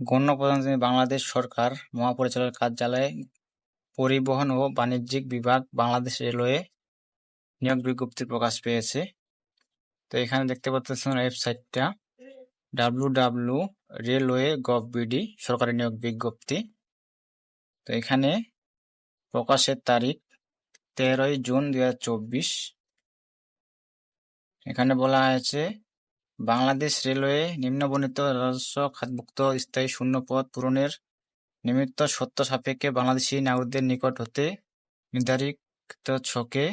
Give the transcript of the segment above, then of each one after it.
গণপ্রজাতন্ত্রী বাংলাদেশ সরকার, মহাপরিচালক কার্যালয়, পরিবহন ও বাণিজ্যিক বিভাগ, বাংলাদেশ রেলওয়ে নিয়োগ বিজ্ঞপ্তি প্রকাশ পেয়েছে। তো এখানে দেখতে পাচ্ছেন ওয়েবসাইটটা W W railway gov BD সরকারি নিয়োগ বিজ্ঞপ্তি। তো এখানে প্রকাশের তারিখ তেরোই জুন দু হাজার চব্বিশ। এখানে বলা হয়েছে বাংলাদেশ রেলওয়ে নিম্নবর্ণিত রাজস্ব খাতভুক্ত স্থায়ী শূন্য পদ পূরণের নিমিত্ত সত্য সাপেক্ষে বাংলাদেশি নাগরিকদের নিকট হতে নির্ধারিত ছকে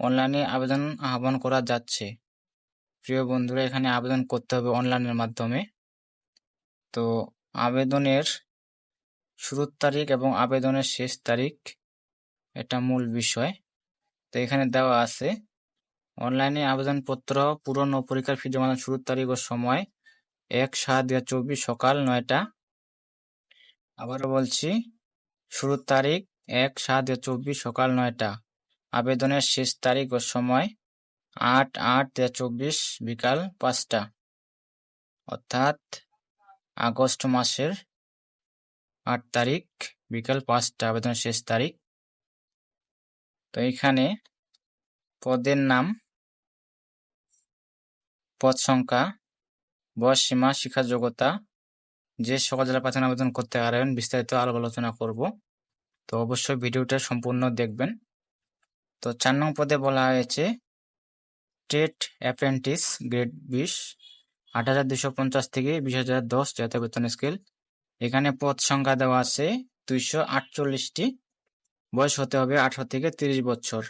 অনলাইনে আবেদন আহ্বান করা যাচ্ছে। প্রিয় বন্ধুরা, এখানে আবেদন করতে হবে অনলাইনের মাধ্যমে। তো আবেদনের শুরুর তারিখ এবং আবেদনের শেষ তারিখ, এটা মূল বিষয়। তো এখানে দেওয়া আছে অনলাইনে আবেদনপত্র পূরণ ও পরীক্ষার ফি জমা শুরুর তারিখ ও সময় এক সাত দুই চব্বিশ সকাল নয়টা। আবারও বলছি, শুরুর তারিখ এক সাত দুই চব্বিশ সকাল নয়টা। আবেদনের শেষ তারিখ ও সময় আট আট দুই চব্বিশ বিকাল পাঁচটা। অর্থাৎ আগস্ট মাসের আট তারিখ বিকাল পাঁচটা, আবেদনের শেষ তারিখ। তো এখানে পদের নাম, পদ সংখ্যা, বয়স সীমা, শিক্ষা যোগ্যতা, যে সকল জেলা প্রার্থী আবেদন করতে পারবেন, বিস্তারিত আলাপ আলোচনা করব। তো অবশ্যই ভিডিওটা সম্পূর্ণ দেখবেন। তো চার নং পদে বলা হয়েছে স্টেট অ্যাপ্রেন্টিস গ্রেড বিশ আট হাজার দুশো পঞ্চাশ থেকে বিশ হাজার দশ জাতীয় বেতন স্কেল। এখানে পদ সংখ্যা দেওয়া আছে দুইশো আটচল্লিশটি। বয়স হতে হবে আঠারো থেকে তিরিশ বছর।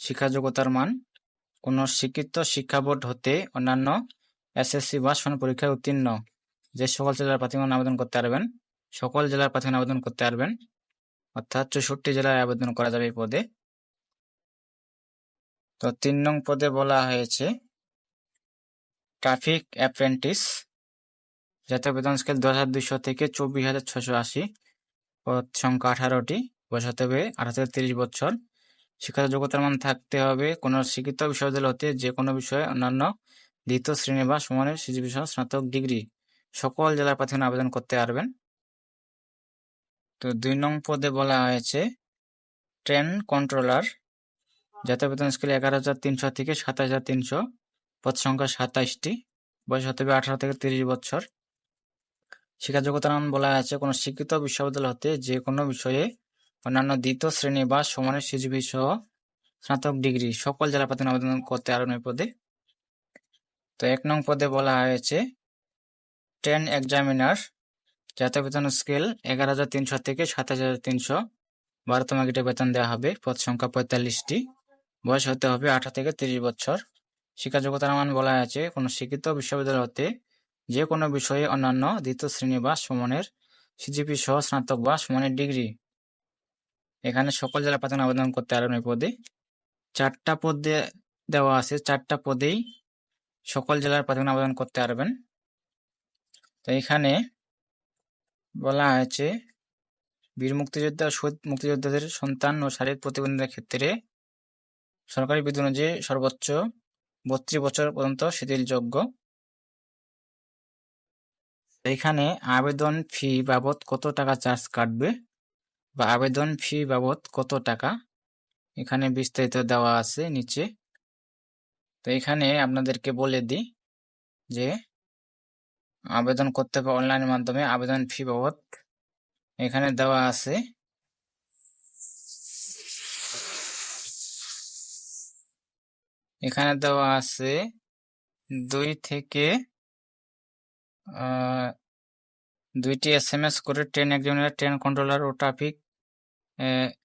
শিক্ষা যোগ্যতার মান। কোন স্বীকৃত শিক্ষা বোর্ড হতে অন্যান্য এসএসসি বা সন পরীক্ষায় উত্তীর্ণ। যে সকল জেলার প্রার্থীগণ আবেদন করতে পারবেন, সকল জেলার প্রার্থীগণ আবেদন করতে পারবেন। অর্থাৎ চৌষট্টি জেলায় আবেদন করা যাবে এই পদে। তো তিন নং পদে বলা হয়েছে, ট্রাফিক অ্যাপ্রেন্টিস জাতীয় বেতন স্কেল দশ হাজার দুইশো থেকে চব্বিশ হাজার ছশো আশি, পদ সংখ্যা আঠারোটি, বয়স হতে হবে আঠারো থেকে তিরিশ বছর। শিক্ষাগত যোগ্যতার মান থাকতে হবে। কোনো শিক্ষিত বিশ্ববিদ্যালয় হতে যে কোনো বিষয়ে অন্যান্য দ্বিতীয় শ্রেণি বা সমানের সিজিপি সহ স্নাতক ডিগ্রি সকল জেলার প্রার্থী আবেদন করতে পারবেন। তো দুই নং পদে বলা হয়েছে, ট্রেন কন্ট্রোলার, জাতীয় বেতন স্কেল এগারো হাজার তিনশো থেকে সাতাশ হাজার তিনশো, পদ সংখ্যা সাতাইশটি, বয়স হতে হবে আঠারো থেকে তিরিশ বছর। শিক্ষা যোগ্যতার মান বলা আছে কোনো শিক্ষিত বিশ্ববিদ্যালয় হতে যে কোনো বিষয়ে অন্যান্য দ্বিতীয় শ্রেণি বা সমানের সিজিপি সহ স্নাতক ডিগ্রি সকল জেলা প্রার্থী আবেদন করতে আরও পদে। তো এক নং পদে বলা হয়েছে, টেন এক্সামিনার, জাতীয় বেতন স্কেল এগারো হাজার তিনশো থেকে সাতাশ হাজার তিনশো। বারোতম গেটে বেতন দেওয়া হবে, পদ সংখ্যা পঁয়তাল্লিশটি। বয়স হতে হবে আঠারো থেকে তিরিশ বছর। শিক্ষা যোগ্যতার মান বলা আছে কোনো শিক্ষিত বিশ্ববিদ্যালয় হতে যে কোনো বিষয়ে অন্যান্য দ্বিতীয় শ্রেণি বা সমানের সিজিপি সহ স্নাতক বা সমানের ডিগ্রি এখানে সকল জেলা প্রার্থী আবেদন করতে পারবেন এই পদে, চারটা পদে দেওয়া আছে, চারটা পদেই সকল জেলার প্রার্থী আবেদন করতে পারবেন। তো এখানে বলা হয়েছে বীর মুক্তিযোদ্ধা, শহীদ মুক্তিযোদ্ধাদের সন্তান ও শারীরিক প্রতিবন্ধীদের ক্ষেত্রে সরকারি বিধি অনুযায়ী সর্বোচ্চ বত্রিশ বছর পর্যন্ত শিথিলযোগ্য। এখানে আবেদন ফি বাবদ কত টাকা চার্জ কাটবে? বা আবেদন ফি বাবদ কত টাকা? এখানে বিস্তারিত দেওয়া আছে নিচে। তো এখানে আপনাদেরকে বলে দিই যে আবেদন করতে হবে অনলাইনের মাধ্যমে, আবেদন ফি বাবদ। এখানে দেওয়া আছে এখানে দেওয়া আছে দুই থেকে দুইটি এস এম এস করে ট্রেন একজনের ট্রেন কন্ট্রোলার ও ট্রাফিক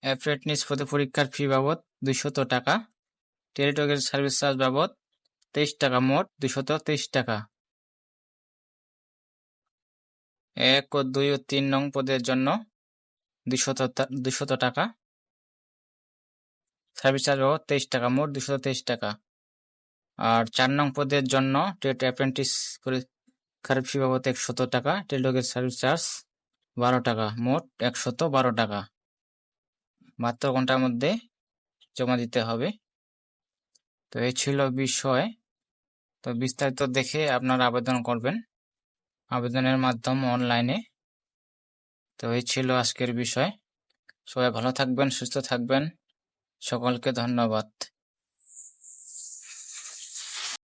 অ্যাপ্রেন্টিস পদে পরীক্ষার ফি বাবদ দুইশত টাকা টেলিটকের সার্ভিস চার্জ বাবদ তেইশ টাকা, মোট দুইশত তেইশ টাকা। এক ও দুই ও তিন নং পদের জন্য দুশত দুশত টাকা। সার্ভিস চার্জ বাবদ তেইশ টাকা, মোট দুশত তেইশ টাকা। আর চার নং পদের জন্য টেট অ্যাপ্রেন্টিস পরীক্ষার ফি বাবদ একশত টাকা টেলিটকের সার্ভিস চার্জ বারো টাকা, মোট একশত বারো টাকা। বাহাত্তর ঘণ্টার মধ্যে জমা দিতে হবে। তো এই ছিল বিষয়। তো বিস্তারিত দেখে আপনারা আবেদন করবেন। আবেদনের মাধ্যম অনলাইনে। তো এই ছিল আজকের বিষয়। সবাই ভালো থাকবেন, সুস্থ থাকবেন। সকলকে ধন্যবাদ।